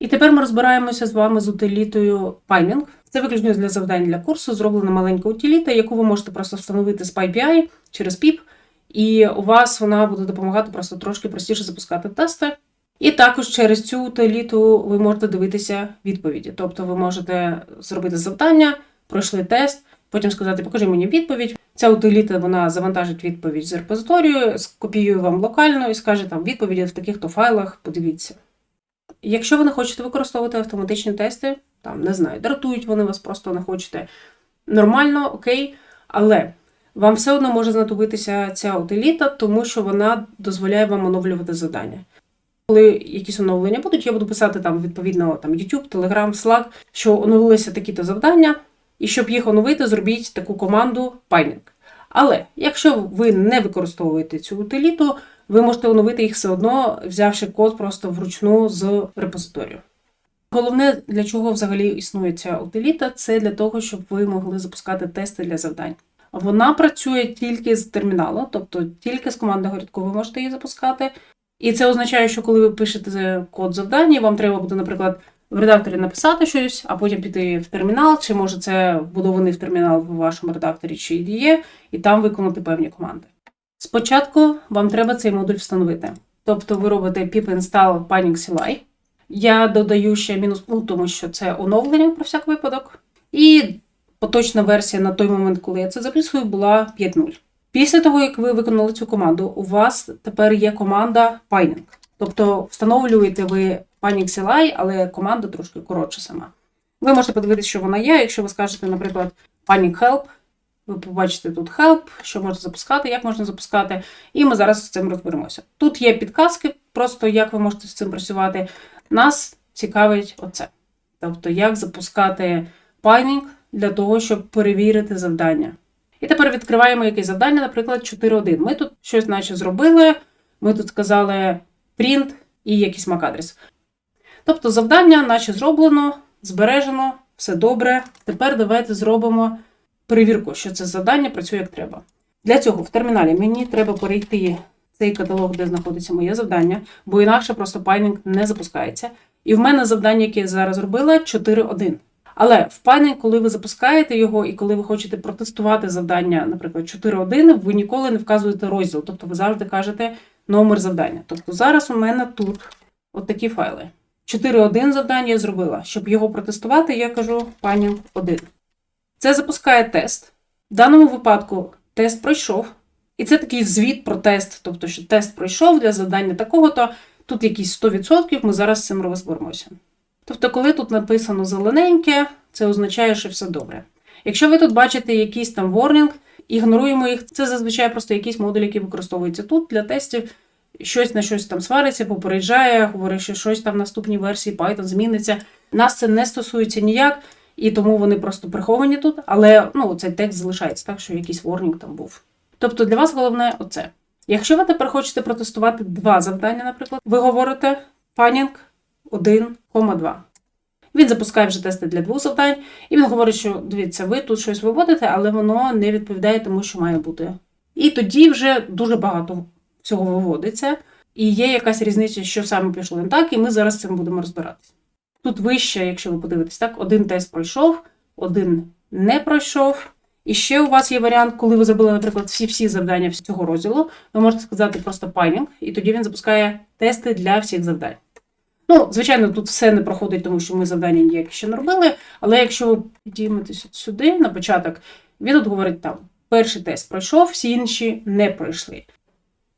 І тепер ми розбираємося з вами з утилітою Pining. Це виключно для завдань для курсу. Зроблена маленька утиліта, яку ви можете просто встановити з PyPI через PIP, і у вас вона буде допомагати просто трошки простіше запускати тести. І також через цю утиліту ви можете дивитися відповіді. Тобто ви можете зробити завдання, пройшли тест, потім сказати, покажи мені відповідь. Ця утиліта вона завантажить відповідь з репозиторію, скопіює вам локально і скаже там відповіді в таких-то файлах, подивіться. Якщо ви не хочете використовувати автоматичні тести, там не знаю, дратують вони вас, просто не хочете. Нормально, окей, але вам все одно може знадобитися ця утиліта, тому що вона дозволяє вам оновлювати завдання. Коли якісь оновлення будуть, я буду писати там відповідно там YouTube, Telegram, Slack, що оновилися такі-то завдання, і щоб їх оновити, зробіть таку команду Pining. Але якщо ви не використовуєте цю утиліту, ви можете оновити їх все одно, взявши код просто вручну з репозиторію. Головне, для чого взагалі існує ця утиліта, це для того, щоб ви могли запускати тести для завдань. Вона працює тільки з терміналу, тобто тільки з командного рядку ви можете її запускати. І це означає, що коли ви пишете код завдання, вам треба буде, наприклад, в редакторі написати щось, а потім піти в термінал, чи може це вбудований в термінал в вашому редакторі чи IDE, і там виконати певні команди. Спочатку вам треба цей модуль встановити. Тобто ви робите pip install Panic CLI. Я додаю ще мінус U, тому що це оновлення про всяк випадок. І поточна версія на той момент, коли я це записую, була 5.0. Після того, як ви виконали цю команду, у вас тепер є команда Pining. Тобто встановлюєте ви Panic CLI, але команда трошки коротша сама. Ви можете подивитися, що вона є. Якщо ви скажете, наприклад, Panic Help, ви побачите тут Help, що можна запускати, як можна запускати, і ми зараз з цим розберемося. Тут є підказки, просто як ви можете з цим працювати. Нас цікавить оце. Тобто, як запускати Pining для того, щоб перевірити завдання. І тепер відкриваємо якесь завдання, наприклад, 4.1. Ми тут щось наче зробили, ми тут сказали print і якийсь MAC-адрес. Тобто завдання наче зроблено, збережено, все добре. Тепер давайте зробимо перевірку, що це завдання працює як треба. Для цього в терміналі мені треба перейти цей каталог, де знаходиться моє завдання, бо інакше просто пайнінг не запускається. І в мене завдання, яке я зараз зробила, 4.1. Але в Pining, коли ви запускаєте його і коли ви хочете протестувати завдання, наприклад, 4.1, ви ніколи не вказуєте розділ, тобто ви завжди кажете номер завдання. Тобто зараз у мене тут от такі файли. 4.1 завдання я зробила. Щоб його протестувати, я кажу Pining 1. Це запускає тест. В даному випадку тест пройшов. І це такий звіт про тест, тобто, що тест пройшов для завдання такого-то, тут якісь 100%, ми зараз з цим розберемося. Тобто, коли тут написано зелененьке, це означає, що все добре. Якщо ви тут бачите якийсь там warning, ігноруємо їх, це зазвичай просто якийсь модуль, який використовується тут для тестів. Щось на щось там свариться, попереджає, говорить, що щось там в наступній версії Python зміниться. Нас це не стосується ніяк, і тому вони просто приховані тут. Але ну, цей текст залишається так, що якийсь warning там був. Тобто для вас головне оце. Якщо ви тепер хочете протестувати два завдання, наприклад, ви говорите Panning 1,2. Він запускає вже тести для двох завдань, і він говорить, що дивіться, ви тут щось виводите, але воно не відповідає тому, що має бути. І тоді вже дуже багато всього виводиться, і є якась різниця, що саме пішло не так, і ми зараз з цим будемо розбиратися. Тут вище, якщо ви подивитесь, так, один тест пройшов, один не пройшов. І ще у вас є варіант, коли ви зробили, наприклад, всі-всі завдання цього розділу, ви можете сказати просто Pining, і тоді він запускає тести для всіх завдань. Ну, звичайно, тут все не проходить, тому що ми завдання ніякі ще не робили. Але якщо ви підійметесь сюди на початок, він тут говорить там: перший тест пройшов, всі інші не пройшли.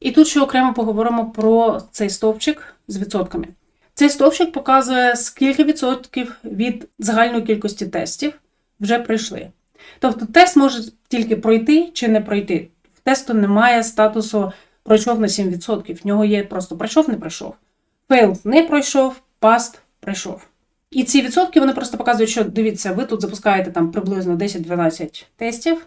І тут ще окремо поговоримо про цей стовпчик з відсотками. Цей стовпчик показує, скільки відсотків від загальної кількості тестів вже пройшли. Тобто тест може тільки пройти чи не пройти. В тесту немає статусу пройшов на 7%. В нього є просто пройшов, не пройшов. Failed не пройшов, past пройшов. І ці відсотки вони просто показують, що дивіться, ви тут запускаєте там приблизно 10-12 тестів.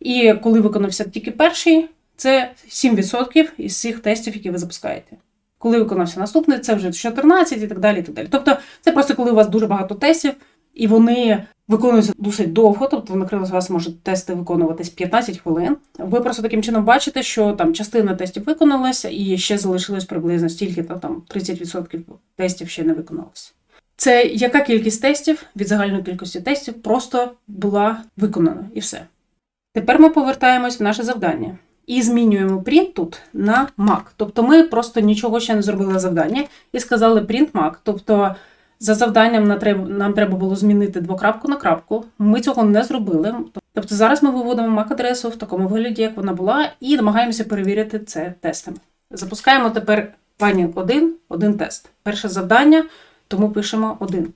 І коли виконався тільки перший, це 7% із всіх тестів, які ви запускаєте. Коли виконався наступний, це вже 14 і так далі. і так далі. Тобто, це просто коли у вас дуже багато тестів, і вони виконуються досить довго. Тобто, наприклад, у вас можуть тести виконуватись 15 хвилин. Ви просто таким чином бачите, що там частина тестів виконалася, і ще залишилось приблизно стільки, то там 30% тестів ще не виконалося. Це яка кількість тестів від загальної кількості тестів просто була виконана і все. Тепер ми повертаємось в наше завдання і змінюємо print тут на Mac. Тобто ми просто нічого ще не зробили завдання і сказали print Mac. Тобто за завданням нам треба, було змінити двокрапку на крапку. Ми цього не зробили. Тобто зараз ми виводимо MAC-адресу в такому вигляді, як вона була, і намагаємося перевірити це тестами. Запускаємо тепер Panic 1, один тест. Перше завдання, тому пишемо 1.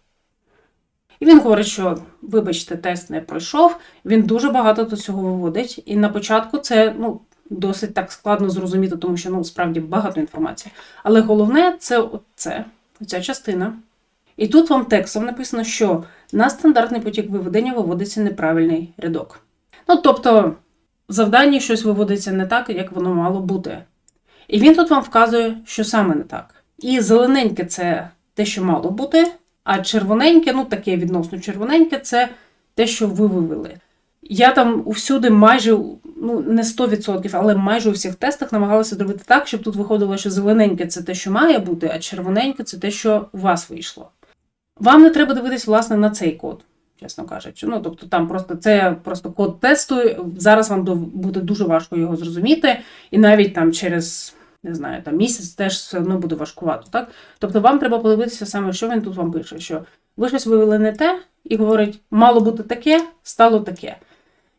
І він говорить, що, вибачте, тест не пройшов. Він дуже багато до цього виводить. І на початку це ну, досить так складно зрозуміти, тому що ну, справді багато інформації. Але головне це це, ця частина. І тут вам текстом написано, що на стандартний потік виведення виводиться неправильний рядок. Ну, тобто, в завданні щось виводиться не так, як воно мало бути. І він тут вам вказує, що саме не так. І зелененьке це те, що мало бути, а червоненьке, ну таке відносно червоненьке, це те, що ви вивели. Я там усюди майже, ну не 100%, але майже у всіх тестах намагалася зробити так, щоб тут виходило, що зелененьке це те, що має бути, а червоненьке це те, що у вас вийшло. Вам не треба дивитись, власне, на цей код, чесно кажучи. Ну, тобто, там просто це просто код тесту. Зараз вам буде дуже важко його зрозуміти, і навіть там через. Не знаю, там місяць теж все одно буде важкувато, так? Тобто вам треба подивитися саме, що він тут вам пише, що ви щось вивели не те, і говорить, мало бути таке, стало таке.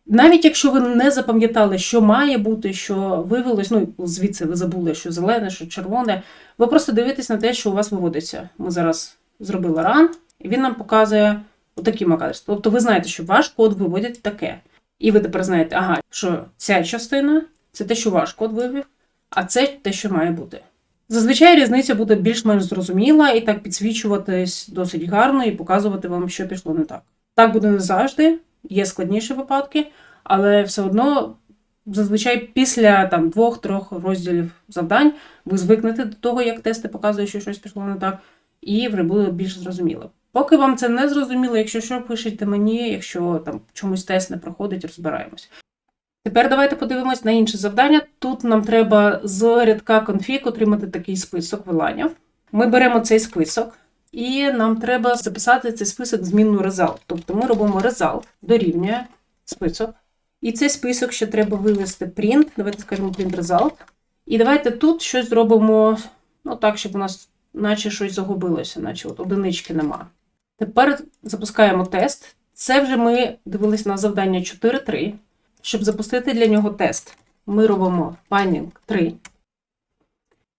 Навіть якщо ви не запам'ятали, що має бути, що вивелось, ну звідси ви забули, що зелене, що червоне, ви просто дивитесь на те, що у вас виводиться. Ми зараз зробили ран, і він нам показує отакі макадрес. Тобто ви знаєте, що ваш код виводить таке. І ви тепер знаєте, ага, що ця частина це те, що ваш код вивів, а це те, що має бути. Зазвичай різниця буде більш-менш зрозуміла і так підсвічуватись досить гарно і показувати вам, що пішло не так. Так буде не завжди, є складніші випадки, але все одно зазвичай після там двох-трьох розділів завдань ви звикнете до того, як тести показують, що щось пішло не так, і вже буде більш зрозуміло. Поки вам це не зрозуміло, якщо що, пишете мені, якщо там чомусь тест не проходить, розбираємось. Тепер давайте подивимось на інше завдання. Тут нам треба з рядка config отримати такий список виланів. Ми беремо цей список, і нам треба записати цей список змінну result. Тобто ми робимо result, дорівнює список. І цей список ще треба вивести print. Давайте скажемо print result. І давайте тут щось зробимо ну так, щоб у нас наче щось загубилося, наче от одинички нема. Тепер запускаємо тест. Це вже ми дивились на завдання 4.3. Щоб запустити для нього тест, ми робимо Panning 3.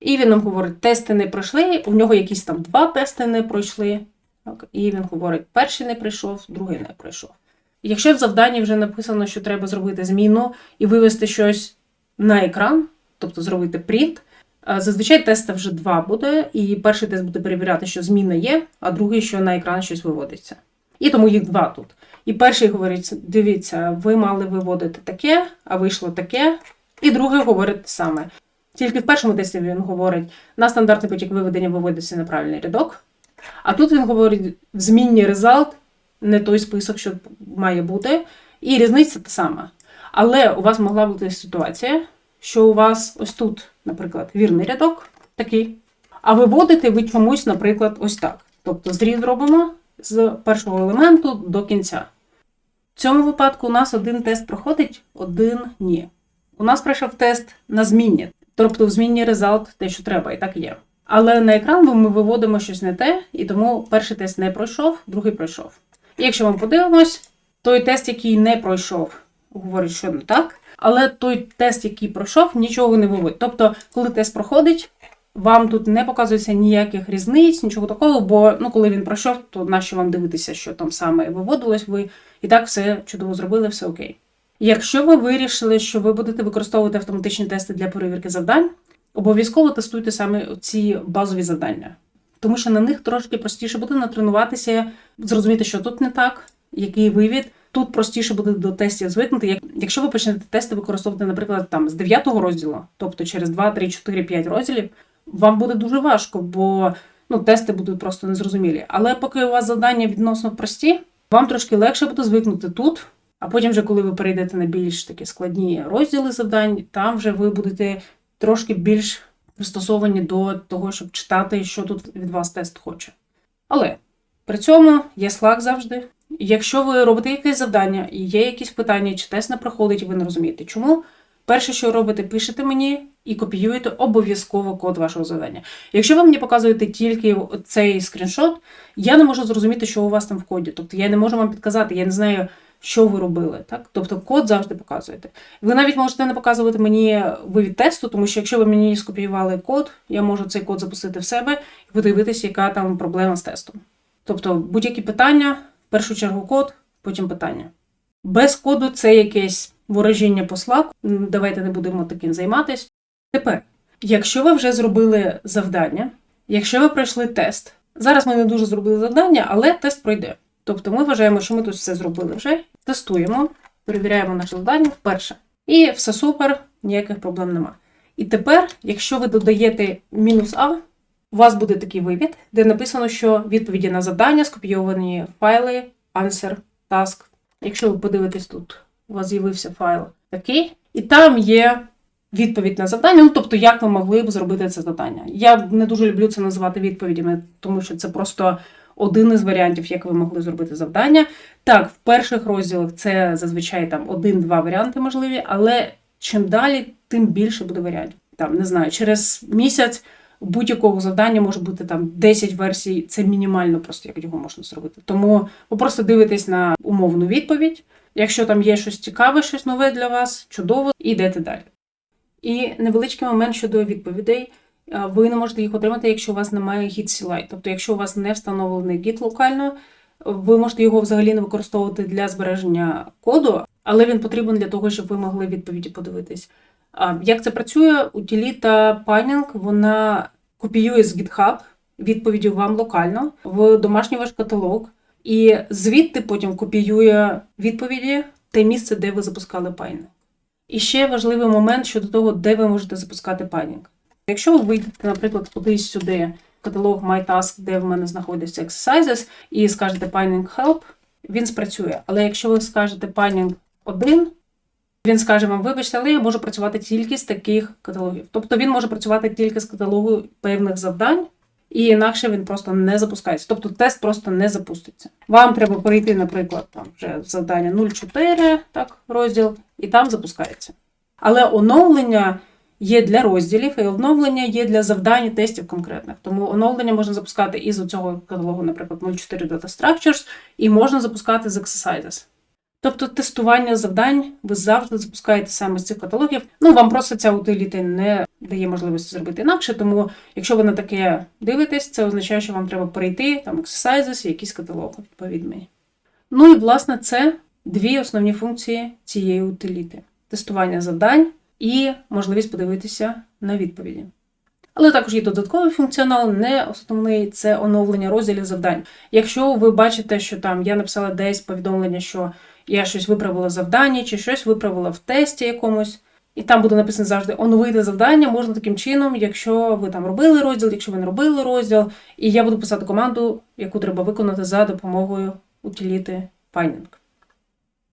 І він нам говорить, тести не пройшли. У нього якісь там два тести не пройшли. Так, І він говорить, перший не пройшов, другий не пройшов. Якщо в завданні вже написано, що треба зробити зміну і вивести щось на екран, тобто зробити принт, зазвичай теста вже два буде, і перший тест буде перевіряти, що зміна є, а другий, що на екран щось виводиться. І тому їх два тут. І перший говорить: дивіться, ви мали виводити таке, а вийшло таке. І другий говорить саме. Тільки в першому тесті він говорить, на стандартний потік виведення виводиться неправильний рядок. А тут він говорить, в змінні результат не той список, що має бути, і різниця та сама. Але у вас могла бути ситуація, що у вас ось тут, наприклад, вірний рядок такий, а виводите ви чомусь, наприклад, ось так. Тобто зріз робимо з першого елементу до кінця. В цьому випадку у нас один тест проходить, один ні. У нас пройшов тест на змінні, тобто в змінні результат те, що треба, і так є. Але на екран ми виводимо щось не те, і тому перший тест не пройшов, другий пройшов. І якщо ми подивимось, той тест, який не пройшов, говорить, що не так. Але той тест, який пройшов, нічого не виводить. Тобто, коли тест проходить, вам тут не показується ніяких різниць, нічого такого, бо ну, коли він пройшов, то нащо вам дивитися, що там саме виводилось, ви і так все чудово зробили, все окей. Якщо ви вирішили, що ви будете використовувати автоматичні тести для перевірки завдань, обов'язково тестуйте саме ці базові завдання, тому що на них трошки простіше буде натренуватися, зрозуміти, що тут не так, який вивід. Тут простіше буде до тестів звикнути. Якщо ви почнете тести використовувати, наприклад, там з 9 розділу, тобто через 2, 3, 4, 5 розділів, вам буде дуже важко, бо ну, тести будуть просто незрозумілі. Але поки у вас завдання відносно прості, вам трошки легше буде звикнути тут. А потім, вже, коли ви перейдете на більш такі складні розділи завдань, там вже ви будете трошки більш пристосовані до того, щоб читати, що тут від вас тест хоче. Але При цьому є Slack завжди. Якщо ви робите якесь завдання і є якісь питання, чи тест не проходить, ви не розумієте, чому. Перше, що робите, пишете мені і копіюєте обов'язково код вашого завдання. Якщо ви мені показуєте тільки цей скріншот, я не можу зрозуміти, що у вас там в коді. Тобто я не можу вам підказати, я не знаю, що ви робили. Так? Тобто код завжди показуєте. Ви навіть можете не показувати мені вивід тесту, тому що якщо ви мені скопіювали код, я можу цей код запустити в себе і подивитися, яка там проблема з тестом. Тобто будь-які питання, в першу чергу код, потім питання. Без коду це якесь ворожіння по Slack. Давайте не будемо таким займатися. Тепер, якщо ви вже зробили завдання, якщо ви пройшли тест, зараз ми не дуже зробили завдання, але тест пройде. Тобто ми вважаємо, що ми тут все зробили вже. Тестуємо, перевіряємо наше завдання вперше. І все супер, ніяких проблем нема. І тепер, якщо ви додаєте мінус А, у вас буде такий вивід, де написано, що відповіді на завдання скопійовані файли, answer, task. Якщо ви подивитесь тут, у вас з'явився файл такий, і там є відповідь на завдання. Ну, тобто, як ви могли б зробити це завдання. Я не дуже люблю це називати відповідями, тому що це просто один із варіантів, як ви могли зробити завдання. Так, в перших розділах це зазвичай там один-два варіанти можливі, але чим далі, тим більше буде варіантів. Там не знаю, через місяць будь-якого завдання може бути там 10 версій. Це мінімально просто як його можна зробити. Тому ви просто дивитесь на умовну відповідь. Якщо там є щось цікаве, щось нове для вас, чудово, і йдете далі. І невеличкий момент щодо відповідей. Ви не можете їх отримати, якщо у вас немає git CLI. Тобто, якщо у вас не встановлений Git локально, ви можете його взагалі не використовувати для збереження коду, але він потрібен для того, щоб ви могли відповіді подивитись. Як це працює? Утиліта Pining, вона копіює з GitHub відповіді вам локально в домашній ваш каталог, і звідти потім копіює відповіді те місце, де ви запускали Pining. І ще важливий момент щодо того, де ви можете запускати Pining. Якщо ви вийдете, наприклад, кудись сюди, каталог MyTask, де в мене знаходяться exercises, і скажете Pining Help, він спрацює. Але якщо ви скажете Pining 1, він скаже вам, вибачте, але я можу працювати тільки з таких каталогів. Тобто він може працювати тільки з каталогу певних завдань, і інакше він просто не запускається. Тобто тест просто не запуститься. Вам треба перейти, наприклад, там вже завдання 0.4, так, розділ, і там запускається. Але оновлення є для розділів, і оновлення є для завдань і тестів конкретних. Тому оновлення можна запускати із цього каталогу, наприклад, 0.4 Data Structures, і можна запускати з Exercises. Тобто тестування завдань ви завжди запускаєте саме з цих каталогів. Ну, вам просто ця утиліта не дає можливості зробити інакше, тому якщо ви на таке дивитесь, це означає, що вам треба перейти там exercises і якісь каталоги відповідні. Ну і власне це дві основні функції цієї утиліти: тестування завдань і можливість подивитися на відповіді. Але також є додатковий функціонал, не основний це оновлення розділів завдань. Якщо ви бачите, що там я написала десь повідомлення, що я щось виправила в завданні, чи щось виправила в тесті якомусь, і там буде написано завжди оновити завдання, можна таким чином, якщо ви там робили розділ, якщо ви не робили розділ, і я буду писати команду, яку треба виконати за допомогою утиліти Pining.